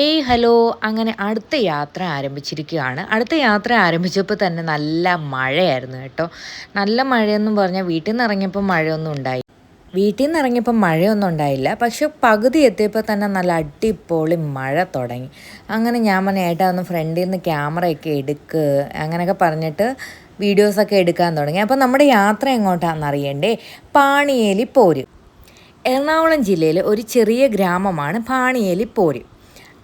ഏയ് ഹലോ അങ്ങനെ അടുത്ത യാത്ര ആരംഭിച്ചിരിക്കുകയാണ്. അടുത്ത യാത്ര ആരംഭിച്ചപ്പോൾ തന്നെ നല്ല മഴയായിരുന്നു കേട്ടോ. നല്ല മഴയെന്നും പറഞ്ഞാൽ വീട്ടിൽ നിന്ന് ഇറങ്ങിയപ്പോൾ മഴയൊന്നും ഉണ്ടായി. വീട്ടിൽ നിന്ന് ഇറങ്ങിയപ്പോൾ മഴയൊന്നും ഉണ്ടായില്ല. പക്ഷെ പകുതി എത്തിയപ്പോൾ തന്നെ നല്ല അടിപൊളി മഴ തുടങ്ങി. അങ്ങനെ ഞാൻ പറഞ്ഞ ഏട്ടാ ഒന്ന് ഫ്രണ്ടിൽ നിന്ന് ക്യാമറയൊക്കെ എടുക്ക്. അങ്ങനെയൊക്കെ പറഞ്ഞിട്ട് വീഡിയോസൊക്കെ എടുക്കാൻ തുടങ്ങി. അപ്പോൾ നമ്മുടെ യാത്ര എങ്ങോട്ടാണെന്ന് അറിയണ്ടേ? പാണിയേലി പോര്. എറണാകുളം ജില്ലയിലെ ഒരു ചെറിയ ഗ്രാമമാണ് പാണിയേലി പോര്.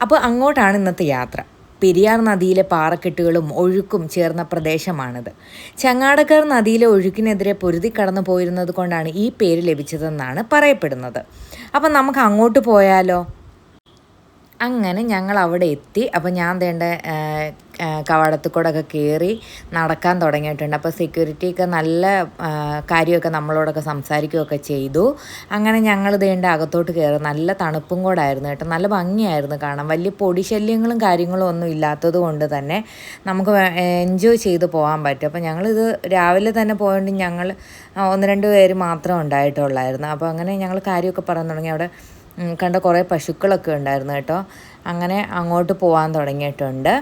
അപ്പോൾ അങ്ങോട്ടാണ് ഇന്നത്തെ യാത്ര. പെരിയാർ നദിയിലെ പാറക്കെട്ടുകളും ഒഴുക്കും ചേർന്ന പ്രദേശമാണിത്. ചങ്ങാടക്കാർ നദിയിലെ ഒഴുക്കിനെതിരെ പൊരുതി കടന്നു പോയിരുന്നത് കൊണ്ടാണ് ഈ പേര് ലഭിച്ചതെന്നാണ് പറയപ്പെടുന്നത്. അപ്പം നമുക്ക് അങ്ങോട്ട് പോയാലോ? അങ്ങനെ ഞങ്ങൾ അവിടെ എത്തി. അപ്പോൾ ഞാൻ തേണ്ട കവാടത്തിൽ കൂടെ ഒക്കെ കയറി നടക്കാൻ തുടങ്ങിയിട്ടുണ്ട്. അപ്പോൾ സെക്യൂരിറ്റിയൊക്കെ നല്ല കാര്യമൊക്കെ നമ്മളോടൊക്കെ സംസാരിക്കുകയൊക്കെ ചെയ്തു. അങ്ങനെ ഞങ്ങൾ തേണ്ട അകത്തോട്ട് കയറി നല്ല തണുപ്പും കൂടെ ആയിരുന്നു കേട്ടോ. നല്ല ഭംഗിയായിരുന്നു കാണാൻ. വലിയ പൊടി ശല്യങ്ങളും കാര്യങ്ങളും ഒന്നും ഇല്ലാത്തത് കൊണ്ട് തന്നെ നമുക്ക് എൻജോയ് ചെയ്ത് പോകാൻ പറ്റും. അപ്പോൾ ഞങ്ങളിത് രാവിലെ തന്നെ പോയതുകൊണ്ട് ഞങ്ങൾ ഒന്ന് രണ്ട് പേര് മാത്രം ഉണ്ടായിട്ടുള്ളായിരുന്നു. അപ്പോൾ അങ്ങനെ ഞങ്ങൾ കാര്യമൊക്കെ പറയാൻ തുടങ്ങി. അവിടെ കണ്ട കുറേ പശുക്കളൊക്കെ ഉണ്ടായിരുന്നു കേട്ടോ. അങ്ങനെ അങ്ങോട്ട് പോകാൻ തുടങ്ങിയിട്ടുണ്ട്.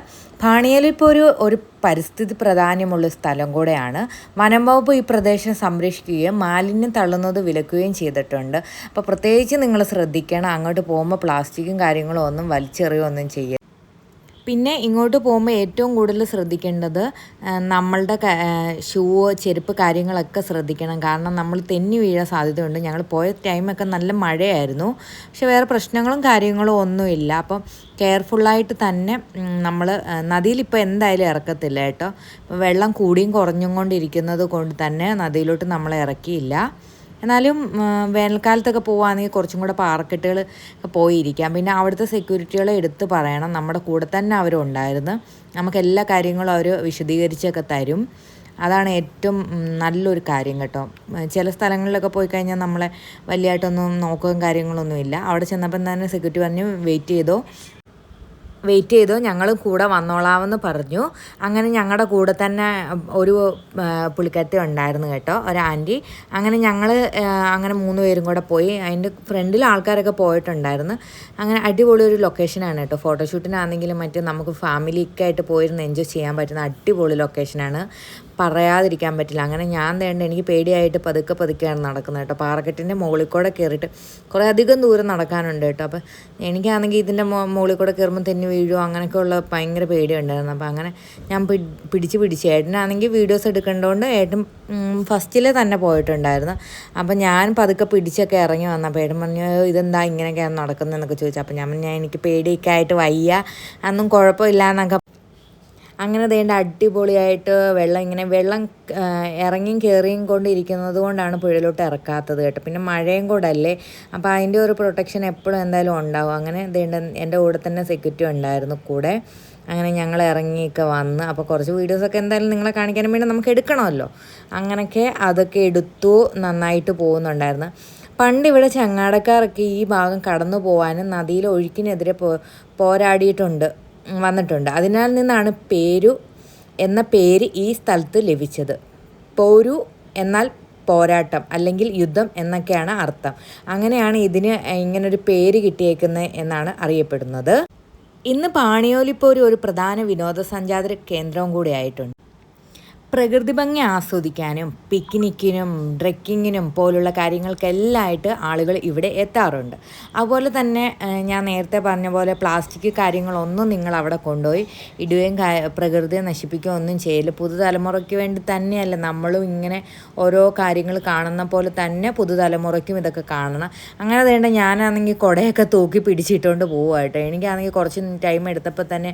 പാണിയേൽ ഇപ്പോൾ ഒരു ഒരു പരിസ്ഥിതി പ്രാധാന്യമുള്ള സ്ഥലം കൂടെയാണ്. വനം വകുപ്പ് ഈ പ്രദേശം സംരക്ഷിക്കുകയും മാലിന്യം തള്ളുന്നത് വിലക്കുകയും ചെയ്തിട്ടുണ്ട്. അപ്പോൾ പ്രത്യേകിച്ച് നിങ്ങൾ ശ്രദ്ധിക്കണം. അങ്ങോട്ട് പോകുമ്പോൾ പ്ലാസ്റ്റിക്കും കാര്യങ്ങളും ഒന്നും വലിച്ചെറിയൊന്നും ചെയ്യുക പിന്നെ ഇങ്ങോട്ട് പോകുമ്പോൾ ഏറ്റവും കൂടുതൽ ശ്രദ്ധിക്കേണ്ടത് നമ്മളുടെ ഷൂ ചെരുപ്പ് കാര്യങ്ങളൊക്കെ ശ്രദ്ധിക്കണം. കാരണം നമ്മൾ തെന്നി വീഴാൻ സാധ്യതയുണ്ട്. ഞങ്ങൾ പോയ ടൈമൊക്കെ നല്ല മഴയായിരുന്നു. പക്ഷെ വേറെ പ്രശ്നങ്ങളും കാര്യങ്ങളും ഒന്നുമില്ല. അപ്പം കെയർഫുള്ളായിട്ട് തന്നെ നമ്മൾ നദിയിൽ ഇപ്പോൾ എന്തായാലും ഇറക്കത്തില്ല കേട്ടോ. വെള്ളം കൂടിയും കുറഞ്ഞും കൊണ്ടിരിക്കുന്നത് കൊണ്ട് തന്നെ നദിയിലോട്ട് നമ്മൾ ഇറക്കിയില്ല. എന്നാലും വേനൽക്കാലത്തൊക്കെ പോവുകയാണെങ്കിൽ കുറച്ചും കൂടെ പാർക്കെട്ടുകൾ പോയിരിക്കാം. പിന്നെ അവിടുത്തെ സെക്യൂരിറ്റികളെ എടുത്ത് പറയണം. നമ്മുടെ കൂടെ തന്നെ അവരുണ്ടായിരുന്നു നമുക്ക് എല്ലാ കാര്യങ്ങളും അവർ വിശദീകരിച്ചൊക്കെ തരും. അതാണ് ഏറ്റവും നല്ലൊരു കാര്യം കേട്ടോ. ചില സ്ഥലങ്ങളിലൊക്കെ പോയി കഴിഞ്ഞാൽ നമ്മളെ വലിയതായിട്ടൊന്നും നോക്കുകയും കാര്യങ്ങളൊന്നുമില്ല അവിടെ ചെന്നപ്പം തന്നെ സെക്യൂരിറ്റി പറഞ്ഞു വെയിറ്റ് ചെയ്തോ. വെയിറ്റ് ചെയ്തോ. ഞങ്ങൾ കൂടെ വന്നോളാമെന്ന് പറഞ്ഞു. അങ്ങനെ ഞങ്ങളുടെ കൂടെ തന്നെ ഒരു പുളിക്കത്തി ഉണ്ടായിരുന്നു കേട്ടോ ഒരു അങ്ങനെ ഞങ്ങൾ അങ്ങനെ മൂന്ന് പേരും കൂടെ പോയി. അതിന്റെ ഫ്രണ്ടിൽ ആൾക്കാരൊക്കെ പോയിട്ടുണ്ടായിരുന്നു. അങ്ങനെ അടിപൊളി ഒരു ലൊക്കേഷനാണ് കേട്ടോ. ഫോട്ടോഷൂട്ടിനാണെങ്കിലും മറ്റും നമുക്ക് ഫാമിലിക്കായിട്ട് പോയിരുന്ന് എൻജോയ് ചെയ്യാൻ പറ്റുന്ന അടിപൊളി ലൊക്കേഷനാണ് പറയാതിരിക്കാൻ പറ്റില്ല. അങ്ങനെ ഞാൻ തേണ്ട എനിക്ക് പേടിയായിട്ട് പതുക്കെ പതുക്കെയാണ് നടക്കുന്നത് കേട്ടോ. പാറക്കെട്ടിന്റെ മുകളിൽ കൂടെ കയറിയിട്ട് കുറേ അധികം ദൂരം നടക്കാനുണ്ട് കേട്ടോ. അപ്പോൾ എനിക്കാണെങ്കിൽ ഇതിന്റെ മുകളിൽ കൂടെ കയറുമ്പോൾ തെന്നി വീഴുമോ അങ്ങനെയൊക്കെയുള്ള ഭയങ്കര പേടിയുണ്ടായിരുന്നു. അപ്പോൾ അങ്ങനെ ഞാൻ പിടി- പിടിച്ച് പിടിച്ച് ഏട്ടനാണെങ്കിൽ വീഡിയോസ് എടുക്കേണ്ടതുകൊണ്ട് ഏട്ടൻ ഫസ്റ്റിൽ തന്നെ പോയിട്ടുണ്ടായിരുന്നു. അപ്പോൾ ഞാൻ പതുക്കെ പിടിച്ചൊക്കെ ഇറങ്ങി വന്നപ്പോൾ ഏട്ടൻ പറഞ്ഞു ഇതെന്താ ഇങ്ങനെയൊക്കെയാണ് നടക്കുന്നതെന്നൊക്കെ ചോദിച്ചു. അപ്പോൾ ഞാൻ ഞാൻ എനിക്ക് പേടിയൊക്കെ ആയിട്ട് വയ്യ. അന്നും കുഴപ്പമില്ല എന്നൊക്കെ അങ്ങനെ ദേണ്ട അടിപൊളിയായിട്ട് വെള്ളം ഇങ്ങനെ വെള്ളം ഇറങ്ങിയും കയറിയും കൊണ്ടിരിക്കുന്നത് കൊണ്ടാണ് പുഴയിലോട്ട് ഇറക്കാത്തത് കേട്ടോ. പിന്നെ മഴയും കൂടെ അല്ലേ? അപ്പോൾ അതിന്റെ ഒരു പ്രൊട്ടക്ഷൻ എപ്പോഴും എന്തായാലും ഉണ്ടാവും. അങ്ങനെ ദേണ്ട എന്റെ കൂടെ തന്നെ സെക്യൂരിറ്റി ഉണ്ടായിരുന്നു കൂടെ. അങ്ങനെ ഞങ്ങൾ ഇറങ്ങിയൊക്കെ വന്ന് അപ്പോൾ കുറച്ച് വീഡിയോസൊക്കെ എന്തായാലും നിങ്ങളെ കാണിക്കാനും വേണ്ടി നമുക്ക് എടുക്കണമല്ലോ. അങ്ങനെയൊക്കെ അതൊക്കെ എടുത്തു നന്നായിട്ട് പോകുന്നുണ്ടായിരുന്നു. പണ്ട് ഇവിടെ ചങ്ങാടക്കാരൊക്കെ ഈ ഭാഗം കടന്നു പോകാനും നദിയിലെ ഒഴുക്കിനെതിരെ പോരാടിയിട്ടുണ്ട്. വന്നിട്ടുണ്ട്. അതിനാൽ നിന്നാണ് പേരു എന്ന പേര് ഈ സ്ഥലത്ത് ലഭിച്ചത്. പോരു എന്നാൽ പോരാട്ടം അല്ലെങ്കിൽ യുദ്ധം എന്നൊക്കെയാണ് അർത്ഥം. അങ്ങനെയാണ് ഇതിന് ഇങ്ങനൊരു പേര് കിട്ടിയേക്കുന്നത് എന്നാണ് അറിയപ്പെടുന്നത്. ഇന്ന് പാണിയോലിപ്പോര് ഒരു പ്രധാന വിനോദസഞ്ചാര കേന്ദ്രവും കൂടി ആയിട്ടുണ്ട്. പ്രകൃതി ഭംഗി ആസ്വദിക്കാനും പിക്നിക്കിനും ട്രക്കിങ്ങിനും പോലുള്ള കാര്യങ്ങൾക്കെല്ലാമായിട്ട് ആളുകൾ ഇവിടെ എത്താറുണ്ട്. അതുപോലെ തന്നെ ഞാൻ നേരത്തെ പറഞ്ഞ പോലെ പ്ലാസ്റ്റിക് കാര്യങ്ങളൊന്നും നിങ്ങൾ അവിടെ കൊണ്ടുപോയി ഇടുകയും പ്രകൃതിയെ നശിപ്പിക്കുകയോ ഒന്നും ചെയ്യില്ല. പുതുതലമുറയ്ക്ക് വേണ്ടി തന്നെയല്ല നമ്മളും ഇങ്ങനെ ഓരോ കാര്യങ്ങൾ കാണുന്ന പോലെ തന്നെ പുതുതലമുറയ്ക്കും ഇതൊക്കെ കാണണം. അങ്ങനെ വേണ്ട ഞാനാണെങ്കിൽ കുടയൊക്കെ തൂക്കി പിടിച്ചിട്ടുകൊണ്ട് പോവുമായിട്ടോ എനിക്കാണെങ്കിൽ കുറച്ച് ടൈം എടുത്തപ്പോൾ തന്നെ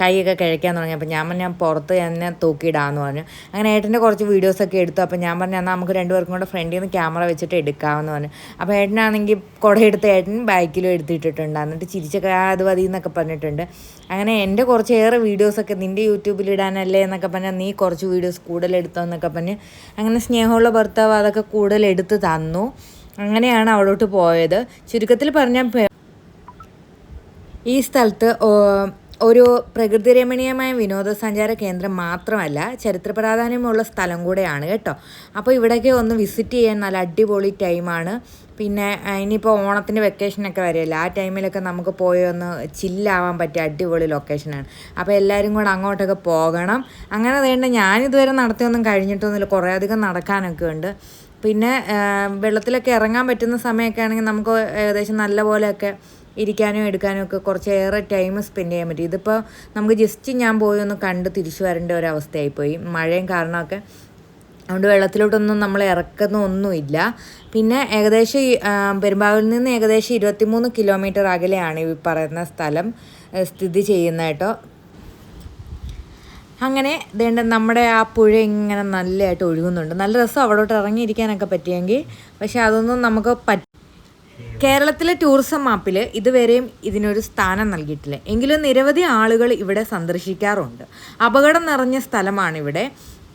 കൈയൊക്കെ കിഴക്കാൻ തുടങ്ങി. അപ്പോൾ ഞാൻ പറഞ്ഞു ഞാൻ പുറത്ത് തന്നെ തൂക്കിയിടാമെന്ന് പറഞ്ഞു. അങ്ങനെ ഏട്ടന്റെ കുറച്ച് വീഡിയോസൊക്കെ എടുത്തു. അപ്പോൾ ഞാൻ പറഞ്ഞു എന്നാൽ നമുക്ക് രണ്ടുപേർക്കും കൂടെ ഫ്രണ്ടിൽ നിന്ന് ക്യാമറ വെച്ചിട്ട് എടുക്കാമെന്ന് പറഞ്ഞു. അപ്പോൾ ഏട്ടനാണെങ്കിൽ കുടയെടുത്ത് ഏട്ടൻ ബാക്കിലും എടുത്തിട്ടിട്ടുണ്ട്. എന്നിട്ട് ചിരിച്ചൊക്കെ "ആ, അത് മതി എന്നൊക്കെ പറഞ്ഞിട്ടുണ്ട്. അങ്ങനെ എന്റെ കുറച്ചേറെ വീഡിയോസൊക്കെ നിന്റെ യൂട്യൂബിൽ ഇടാനല്ലേ എന്നൊക്കെ പറഞ്ഞാൽ നീ കുറച്ച് വീഡിയോസ് കൂടുതൽ എടുത്തോ എന്നൊക്കെ പറഞ്ഞ് അങ്ങനെ സ്നേഹമുള്ള ഭർത്താവ് അതൊക്കെ കൂടുതൽ എടുത്ത് തന്നു. അങ്ങനെയാണ് അവിടോട്ട് പോയത്. ചുരുക്കത്തിൽ പറഞ്ഞാൽ ഈ സ്ഥലത്ത് ഒരു പ്രകൃതിരമണീയമായ വിനോദസഞ്ചാര കേന്ദ്രം മാത്രമല്ല ചരിത്ര പ്രാധാന്യമുള്ള സ്ഥലം കൂടെയാണ് കേട്ടോ. അപ്പോൾ ഇവിടെയൊക്കെ ഒന്ന് വിസിറ്റ് ചെയ്യാൻ നല്ല അടിപൊളി ടൈമാണ്. പിന്നെ ഇനിയിപ്പോൾ ഓണത്തിന്റെ വെക്കേഷനൊക്കെ വരില്ല ആ ടൈമിലൊക്കെ നമുക്ക് പോയി ഒന്ന് ചില്ലാവാൻ പറ്റിയ അടിപൊളി ലൊക്കേഷനാണ്. അപ്പോൾ എല്ലാവരും കൂടെ അങ്ങോട്ടൊക്കെ പോകണം. അങ്ങനെ വേണ്ട ഞാനിതുവരെ നടത്തിയൊന്നും കഴിഞ്ഞിട്ടൊന്നുമില്ല കുറേ അധികം നടക്കാനൊക്കെ ഉണ്ട്. പിന്നെ വെള്ളത്തിലൊക്കെ ഇറങ്ങാൻ പറ്റുന്ന സമയമൊക്കെ ആണെങ്കിൽ നമുക്ക് ഏകദേശം നല്ല പോലെയൊക്കെ ഇരിക്കാനും എടുക്കാനും ഒക്കെ കുറച്ചേറെ ടൈം സ്പെൻഡ് ചെയ്യാൻ പറ്റും. ഇതിപ്പോൾ നമുക്ക് ജസ്റ്റ് ഞാൻ പോയി ഒന്ന് കണ്ട് തിരിച്ചു വരേണ്ട ഒരു അവസ്ഥയായിപ്പോയി മഴയും കാരണമൊക്കെ. അതുകൊണ്ട് വെള്ളത്തിലോട്ടൊന്നും നമ്മൾ ഇറക്കുന്നൊന്നുമില്ല പിന്നെ ഏകദേശം പെരുമ്പാവൂരിൽ നിന്ന് ഏകദേശം ഇരുപത്തിമൂന്ന് കിലോമീറ്റർ അകലെയാണ് ഈ പറയുന്ന സ്ഥലം സ്ഥിതി ചെയ്യുന്നത് കേട്ടോ. അങ്ങനെ വേണ്ട നമ്മുടെ ആ പുഴ ഇങ്ങനെ നല്ലതായിട്ട് ഒഴുകുന്നുണ്ട്. നല്ല രസം അവിടോട്ട് ഇറങ്ങിയിരിക്കാനൊക്കെ പറ്റിയെങ്കിൽ. പക്ഷേ അതൊന്നും നമുക്ക് പറ്റ കേരളത്തിലെ ടൂറിസം മാപ്പിൽ ഇതുവരെയും ഇതിനൊരു സ്ഥാനം നൽകിയിട്ടില്ല. എങ്കിലും നിരവധി ആളുകൾ ഇവിടെ സന്ദർശിക്കാറുണ്ട്. അപകടം നിറഞ്ഞ സ്ഥലമാണിവിടെ.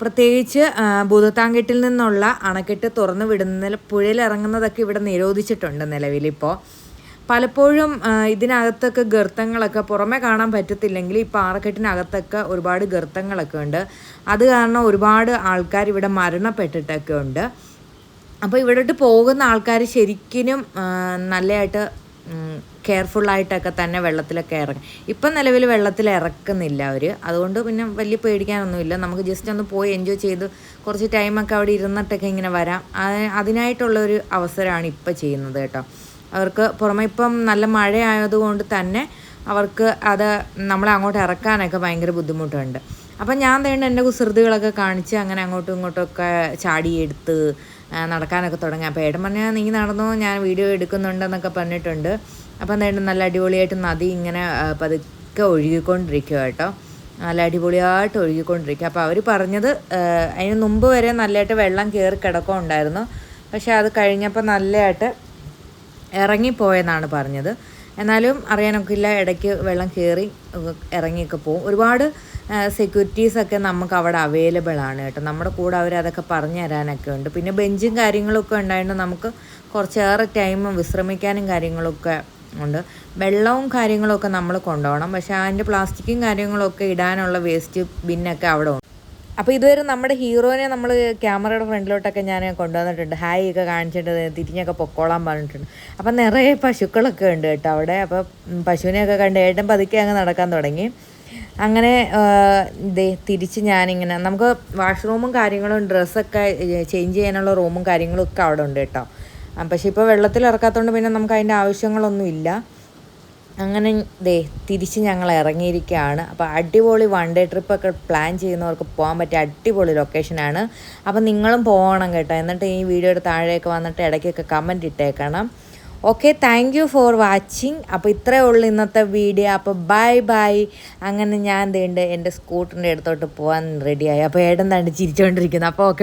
പ്രത്യേകിച്ച് ഭൂതത്താങ്കെട്ടിൽ നിന്നുള്ള അണക്കെട്ട് തുറന്നു വിടുന്ന പുഴയിലിറങ്ങുന്നതൊക്കെ ഇവിടെ നിരോധിച്ചിട്ടുണ്ട് നിലവിലിപ്പോൾ പലപ്പോഴും ഇതിനകത്തൊക്കെ ഗർത്തങ്ങളൊക്കെ പുറമെ കാണാൻ പറ്റത്തില്ലെങ്കിൽ ഈ പാറക്കെട്ടിനകത്തൊക്കെ ഒരുപാട് ഗർത്തങ്ങളൊക്കെ ഉണ്ട്. അത് കാരണം ഒരുപാട് ആൾക്കാർ ഇവിടെ മരണപ്പെട്ടിട്ടൊക്കെ ഉണ്ട്. അപ്പോൾ ഇവിടോട്ട് പോകുന്ന ആൾക്കാർ ശരിക്കും നല്ലതായിട്ട് കെയർഫുള്ളായിട്ടൊക്കെ തന്നെ വെള്ളത്തിലൊക്കെ ഇറങ്ങി. ഇപ്പം നിലവിൽ വെള്ളത്തിൽ ഇറക്കുന്നില്ല അവർ അതുകൊണ്ട് പിന്നെ വലിയ പേടിക്കാനൊന്നുമില്ല. നമുക്ക് ജസ്റ്റ് ഒന്ന് പോയി എൻജോയ് ചെയ്ത് കുറച്ച് ടൈമൊക്കെ അവിടെ ഇരുന്നിട്ടൊക്കെ ഇങ്ങനെ വരാം. അതിനായിട്ടുള്ളൊരു അവസരമാണ് ഇപ്പം ചെയ്യുന്നത് കേട്ടോ. അവർക്ക് പുറമെ ഇപ്പം നല്ല മഴയായതുകൊണ്ട് തന്നെ അവർക്ക് അത് നമ്മളെ അങ്ങോട്ട് ഇറക്കാനൊക്കെ ഭയങ്കര ബുദ്ധിമുട്ടുണ്ട്. അപ്പം ഞാൻ തേണ്ട എന്റെ കുസൃതികളൊക്കെ കാണിച്ച് അങ്ങനെ അങ്ങോട്ടും ഒക്കെ ചാടിയെടുത്ത് നടക്കാനൊക്കെ തുടങ്ങി. അപ്പോൾ ഏട്ടൻ പറഞ്ഞാൽ നീ നടന്നു ഞാൻ വീഡിയോ എടുക്കുന്നുണ്ടെന്നൊക്കെ പറഞ്ഞിട്ടുണ്ട്. അപ്പോൾ എന്തായാലും നല്ല അടിപൊളിയായിട്ട് നദി ഇങ്ങനെ പതുക്കെ ഒഴുകിക്കൊണ്ടിരിക്കുക കേട്ടോ. നല്ല അടിപൊളിയായിട്ട് ഒഴുകിക്കൊണ്ടിരിക്കുക അപ്പോൾ അവർ പറഞ്ഞത് അതിന് മുമ്പ് വരെ നല്ലതായിട്ട് വെള്ളം കയറി കിടക്കുന്നുണ്ടായിരുന്നു. പക്ഷേ അത് കഴിഞ്ഞപ്പോൾ നല്ലതായിട്ട് ഇറങ്ങിപ്പോയെന്നാണ് പറഞ്ഞത്. എന്നാലും അറിയാനൊക്കെ ഇല്ല ഇടയ്ക്ക് വെള്ളം കയറി ഇറങ്ങിയൊക്കെ പോവും. ഒരുപാട് സെക്യൂരിറ്റീസൊക്കെ നമുക്ക് അവിടെ അവൈലബിൾ ആണ് കേട്ടോ. നമ്മുടെ കൂടെ അവർ അതൊക്കെ പറഞ്ഞു തരാനൊക്കെ ഉണ്ട്. പിന്നെ ബെഞ്ചും കാര്യങ്ങളൊക്കെ ഉണ്ടായതുകൊണ്ട് നമുക്ക് കുറച്ചേറെ ടൈം വിശ്രമിക്കാനും കാര്യങ്ങളൊക്കെ ഉണ്ട്. വെള്ളവും കാര്യങ്ങളൊക്കെ നമ്മൾ കൊണ്ടുപോകണം. പക്ഷേ അതിന്റെ പ്ലാസ്റ്റിക്കും കാര്യങ്ങളൊക്കെ ഇടാനുള്ള വേസ്റ്റ് ബിന്നൊക്കെ അവിടെ ഉണ്ട്. അപ്പോൾ ഇതുവരെ നമ്മുടെ ഹീറോനെ നമ്മൾ ക്യാമറയുടെ ഫ്രണ്ടിലോട്ടൊക്കെ ഞാൻ കൊണ്ടുവന്നിട്ടുണ്ട്. ഹായ് ഒക്കെ കാണിച്ചിട്ട് തിരിഞ്ഞൊക്കെ പൊക്കോളാൻ പറഞ്ഞിട്ടുണ്ട്. അപ്പം നിറയെ പശുക്കളൊക്കെ ഉണ്ട് കേട്ടോ അവിടെ. അപ്പോൾ പശുവിനെയൊക്കെ കണ്ട് ഏട്ടൻ പതുക്കെ അങ്ങ് നടക്കാൻ തുടങ്ങി. അങ്ങനെ ഇതേ തിരിച്ച് ഞാനിങ്ങനെ നമുക്ക് വാഷ്റൂമും കാര്യങ്ങളും ഡ്രസ്സൊക്കെ ചേഞ്ച് ചെയ്യാനുള്ള റൂമും കാര്യങ്ങളും ഒക്കെ അവിടെ ഉണ്ട് കേട്ടോ. പക്ഷേ ഇപ്പോൾ വെള്ളത്തിൽ ഇറക്കാത്തതുകൊണ്ട് പിന്നെ നമുക്ക് അതിന്റെ ആവശ്യങ്ങളൊന്നും ഇല്ല. അങ്ങനെ ദേ തിരിച്ച് ഞങ്ങൾ ഇറങ്ങിയിരിക്കുകയാണ്. അപ്പോൾ അടിപൊളി വൺ ഡേ ട്രിപ്പൊക്കെ പ്ലാൻ ചെയ്യുന്നവർക്ക് പോകാൻ പറ്റിയ അടിപൊളി ലൊക്കേഷനാണ് അപ്പോൾ നിങ്ങളും പോകണം കേട്ടോ. എന്നിട്ട് ഈ വീഡിയോയുടെ താഴെയൊക്കെ വന്നിട്ട് ഇടയ്ക്കൊക്കെ comment ഇട്ടേക്കണം. Okay thank you for watching അപ്പോൾ ഇത്രയേ ഉള്ളൂ ഇന്നത്തെ വീഡിയോ അപ്പോൾ ബൈ ബൈ അങ്ങനെ ഞാൻ എന്തുണ്ട് എന്റെ സ്കൂട്ടറിന്റെ അടുത്തോട്ട് പോകാൻ റെഡിയായി അപ്പോൾ ഏടം തണ്ട് ചിരിച്ചുകൊണ്ടിരിക്കുന്നു അപ്പോൾ ഓക്കെ